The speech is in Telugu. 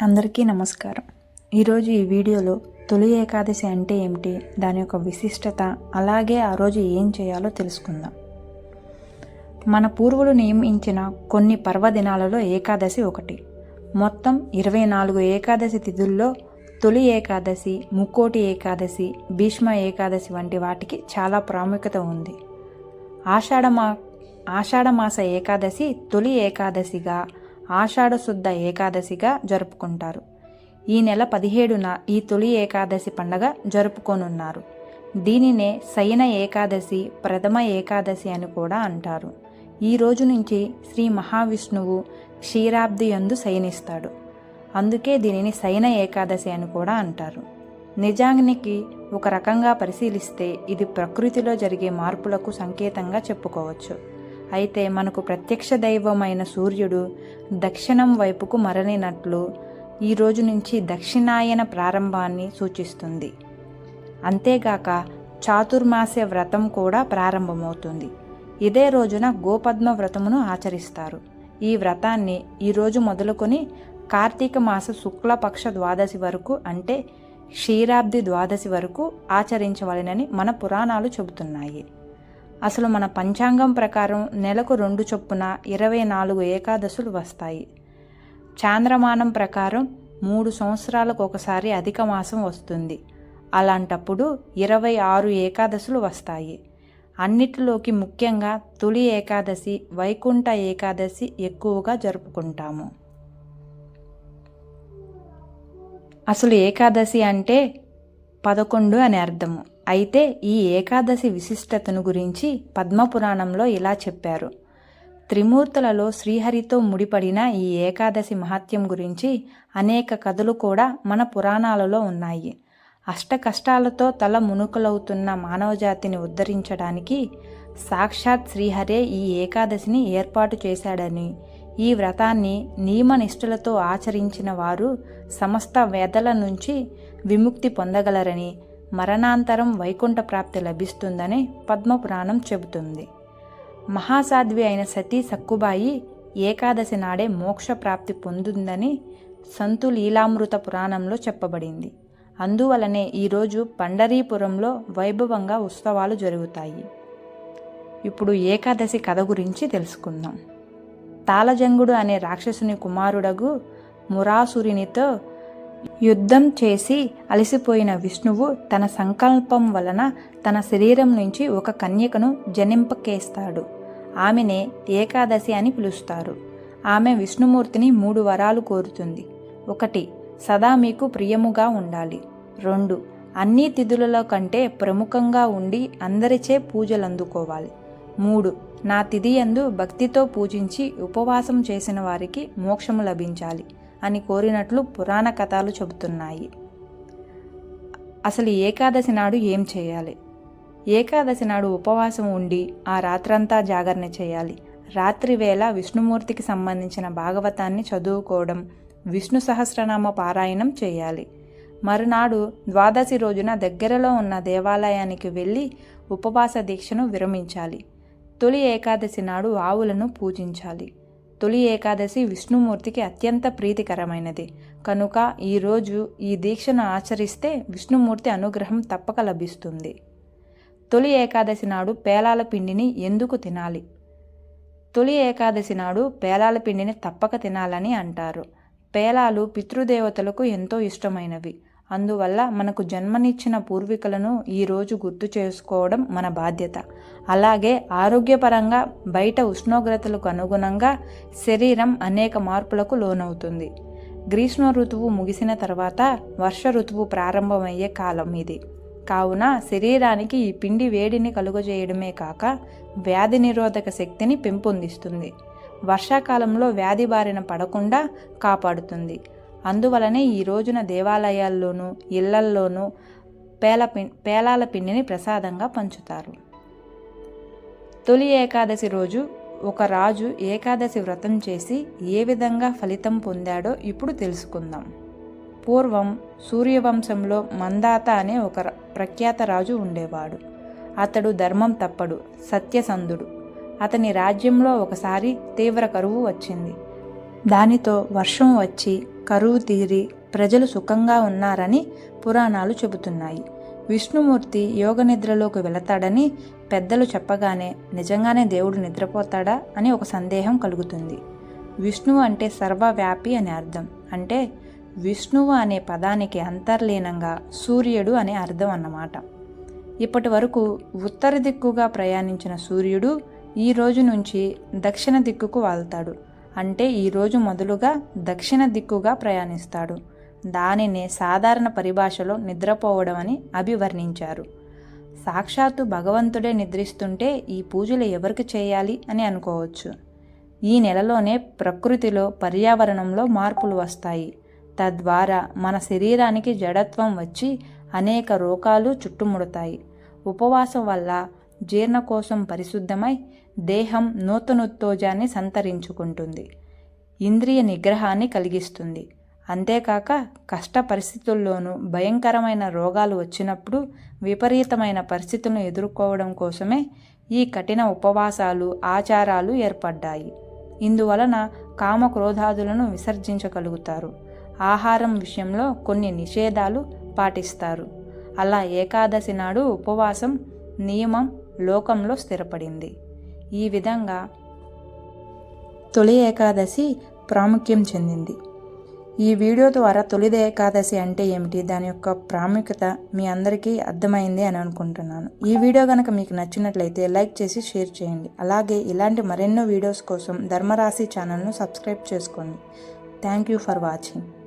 అందరికీ నమస్కారం. ఈరోజు ఈ వీడియోలో తొలి ఏకాదశి అంటే ఏమిటి? దాని యొక్క విశిష్టత అలాగే ఆ రోజు ఏం చేయాలో తెలుసుకుందాం. మన పూర్వులు నియమించిన కొన్ని పర్వదినాలలో ఏకాదశి ఒకటి. మొత్తం ఇరవై నాలుగు ఏకాదశి తిథుల్లో తొలి ఏకాదశి ముక్కోటి ఏకాదశి భీష్మ ఏకాదశి వంటి వాటికి చాలా ప్రాముఖ్యత ఉంది. ఆషాఢమా ఆషాఢమాస ఏకాదశి తొలి ఏకాదశిగా ఆషాఢ శుద్ధ ఏకాదశిగా జరుపుకుంటారు. ఈ నెల పదిహేడున ఈ తొలి ఏకాదశి పండగ జరుపుకోనున్నారు. దీనినే శయన ఏకాదశి ప్రథమ ఏకాదశి అని కూడా అంటారు. ఈ రోజు నుంచి శ్రీ మహావిష్ణువు క్షీరాబ్ది యందు శయనిస్తాడు. అందుకే దీనిని శయన ఏకాదశి అని కూడా అంటారు. నిజానికి ఒక రకంగా పరిశీలిస్తే ఇది ప్రకృతిలో జరిగే మార్పులకు సంకేతంగా చెప్పుకోవచ్చు. అయితే మనకు ప్రత్యక్ష దైవమైన సూర్యుడు దక్షిణం వైపుకు మరలినట్లు ఈ రోజు నుంచి దక్షిణాయన ప్రారంభాన్ని సూచిస్తుంది. అంతేగాక చాతుర్మాస్య వ్రతం కూడా ప్రారంభమవుతుంది. ఇదే రోజున గోపద్మ వ్రతమును ఆచరిస్తారు. ఈ వ్రతాన్ని ఈరోజు మొదలుకొని కార్తీక మాస శుక్లపక్ష ద్వాదశి వరకు అంటే క్షీరాబ్ది ద్వాదశి వరకు ఆచరించవలెనని మన పురాణాలు చెబుతున్నాయి. అసలు మన పంచాంగం ప్రకారం నెలకు రెండు చొప్పున ఇరవై నాలుగు ఏకాదశులు వస్తాయి. చాంద్రమానం ప్రకారం మూడు సంవత్సరాలకు ఒకసారి అధిక మాసం వస్తుంది. అలాంటప్పుడు ఇరవై ఆరు ఏకాదశులు వస్తాయి. అన్నిటిలోకి ముఖ్యంగా తొలి ఏకాదశి వైకుంఠ ఏకాదశి ఎక్కువగా జరుపుకుంటాము. అసలు ఏకాదశి అంటే పదకొండు అని అర్థము. అయితే ఈ ఏకాదశి విశిష్టతను గురించి పద్మపురాణంలో ఇలా చెప్పారు. త్రిమూర్తులలో శ్రీహరితో ముడిపడిన ఈ ఏకాదశి మహత్యం గురించి అనేక కథలు కూడా మన పురాణాలలో ఉన్నాయి. అష్టకష్టాలతో తల మునుకలవుతున్న మానవజాతిని ఉద్ధరించడానికి సాక్షాత్ శ్రీహరే ఈ ఏకాదశిని ఏర్పాటు చేశాడని ఈ వ్రతాన్ని నియమనిష్ఠులతో ఆచరించిన వారు సమస్త వేదల నుంచి విముక్తి పొందగలరని మరణాంతరం వైకుంఠ ప్రాప్తి లభిస్తుందని పద్మపురాణం చెబుతుంది. మహాసాధ్వి అయిన సతీ సక్కుబాయి ఏకాదశి నాడే మోక్ష ప్రాప్తి పొందుందని సంతు లీలామృత పురాణంలో చెప్పబడింది. అందువలనే ఈరోజు పండరీపురంలో వైభవంగా ఉత్సవాలు జరుగుతాయి. ఇప్పుడు ఏకాదశి కథ గురించి తెలుసుకుందాం. తాళజంగుడు అనే రాక్షసుని కుమారుడగు మురాసురినితో యుద్ధం చేసి అలసిపోయిన విష్ణువు తన సంకల్పం వలన తన శరీరం నుంచి ఒక కన్యకను జనింపకేస్తాడు. ఆమెనే ఏకాదశి అని పిలుస్తారు. ఆమె విష్ణుమూర్తిని మూడు వరాలు కోరుతుంది. ఒకటి సదా మీకు ప్రియముగా ఉండాలి. రెండు అన్ని తిథులలో కంటే ప్రముఖంగా ఉండి అందరిచే పూజలు అందుకోవాలి మూడు నా తిథియందు భక్తితో పూజించి ఉపవాసం చేసిన వారికి మోక్షము లభించాలి. అని కోరినట్లు పురాణ కథలు చెబుతున్నాయి. అసలు ఏకాదశి నాడు ఏం చేయాలి? ఏకాదశి నాడు ఉపవాసం ఉండి ఆ రాత్రంతా జాగరణ చేయాలి. రాత్రి వేళ విష్ణుమూర్తికి సంబంధించిన భాగవతాన్ని చదువుకోవడం విష్ణు సహస్రనామ పారాయణం చేయాలి. మరునాడు ద్వాదశి రోజున దగ్గరలో ఉన్న దేవాలయానికి వెళ్ళి ఉపవాస దీక్షను విరమించాలి. తొలి ఏకాదశి నాడు ఆవులను పూజించాలి. తొలి ఏకాదశి విష్ణుమూర్తికి అత్యంత ప్రీతికరమైనది. కనుక ఈరోజు ఈ దీక్షను ఆచరిస్తే విష్ణుమూర్తి అనుగ్రహం తప్పక లభిస్తుంది. తొలి ఏకాదశి నాడు పేలాల పిండిని ఎందుకు తినాలి? తొలి ఏకాదశి నాడు పేలాల పిండిని తప్పక తినాలని అంటారు. పేలాలు పితృదేవతలకు ఎంతో ఇష్టమైనవి. అందువల్ల మనకు జన్మనిచ్చిన పూర్వీకులను ఈరోజు గుర్తు చేసుకోవడం మన బాధ్యత. అలాగే ఆరోగ్యపరంగా బయట ఉష్ణోగ్రతలకు అనుగుణంగా శరీరం అనేక మార్పులకు లోనవుతుంది. గ్రీష్మ ఋతువు ముగిసిన తర్వాత వర్ష ఋతువు ప్రారంభమయ్యే కాలం ఇది. కావున శరీరానికి ఈ పిండి వేడిని కలుగజేయడమే కాక వ్యాధి నిరోధక శక్తిని పెంపొందిస్తుంది. వర్షాకాలంలో వ్యాధి బారిన పడకుండా కాపాడుతుంది. అందువలనే ఈ రోజున దేవాలయాల్లోనూ ఇళ్ళల్లోనూ పేల పేలాల పిండిని ప్రసాదంగా పంచుతారు. తొలి ఏకాదశి రోజు ఒక రాజు ఏకాదశి వ్రతం చేసి ఏ విధంగా ఫలితం పొందాడో ఇప్పుడు తెలుసుకుందాం. పూర్వం సూర్యవంశంలో మందాత అనే ఒక ప్రఖ్యాత రాజు ఉండేవాడు. అతడు ధర్మం తప్పడు సత్యసంధుడు. అతని రాజ్యంలో ఒకసారి తీవ్ర కరువు వచ్చింది. దానితో వర్షం వచ్చి కరువు తీరి ప్రజలు సుఖంగా ఉన్నారని పురాణాలు చెబుతున్నాయి. విష్ణుమూర్తి యోగ నిద్రలోకి వెళతాడని పెద్దలు చెప్పగానే నిజంగానే దేవుడు నిద్రపోతాడా అని ఒక సందేహం కలుగుతుంది. విష్ణువు అంటే సర్వవ్యాపి అని అర్థం. అంటే విష్ణువు అనే పదానికి అంతర్లీనంగా సూర్యుడు అనే అర్థం అన్నమాట. ఇప్పటి వరకు ఉత్తర దిక్కుగా ప్రయాణించిన సూర్యుడు ఈ రోజు నుంచి దక్షిణ దిక్కుకు వాళ్తాడు. అంటే ఈరోజు మొదలుగా దక్షిణ దిక్కుగా ప్రయాణిస్తాడు. దానినే సాధారణ పరిభాషలో నిద్రపోవడం అని అభివర్ణించారు. సాక్షాత్తు భగవంతుడే నిద్రిస్తుంటే ఈ పూజలు ఎవరికి చేయాలి అని అనుకోవచ్చు. ఈ నెలలోనే ప్రకృతిలో పర్యావరణంలో మార్పులు వస్తాయి. తద్వారా మన శరీరానికి జడత్వం వచ్చి అనేక రోగాలు చుట్టుముడతాయి. ఉపవాసం వల్ల జీర్ణకోశం పరిశుద్ధమై దేహం నూతనోత్తోజాన్ని సంతరించుకుంటుంది. ఇంద్రియ నిగ్రహాన్ని కలిగిస్తుంది. అంతేకాక కష్ట పరిస్థితుల్లోనూ భయంకరమైన రోగాలు వచ్చినప్పుడు విపరీతమైన పరిస్థితులను ఎదుర్కోవడం కోసమే ఈ కఠిన ఉపవాసాలు ఆచారాలు ఏర్పడ్డాయి. ఇందువలన కామక్రోధాదులను విసర్జించగలుగుతారు. ఆహారం విషయంలో కొన్ని నిషేధాలు పాటిస్తారు. అలా ఏకాదశి నాడు ఉపవాసం నియమం లోకంలో స్థిరపడింది. ఈ విధంగా తొలి ఏకాదశి ప్రాముఖ్యం చెందింది. ఈ వీడియో ద్వారా తొలి ఏకాదశి అంటే ఏమిటి? దాని యొక్క ప్రాముఖ్యత మీ అందరికీ అర్థమైంది అని అనుకుంటున్నాను. ఈ వీడియో కనుక మీకు నచ్చినట్లయితే లైక్ చేసి షేర్ చేయండి. అలాగే ఇలాంటి మరెన్నో వీడియోస్ కోసం ధర్మరాశి ఛానల్ను సబ్స్క్రైబ్ చేసుకోండి. Thank you for watching.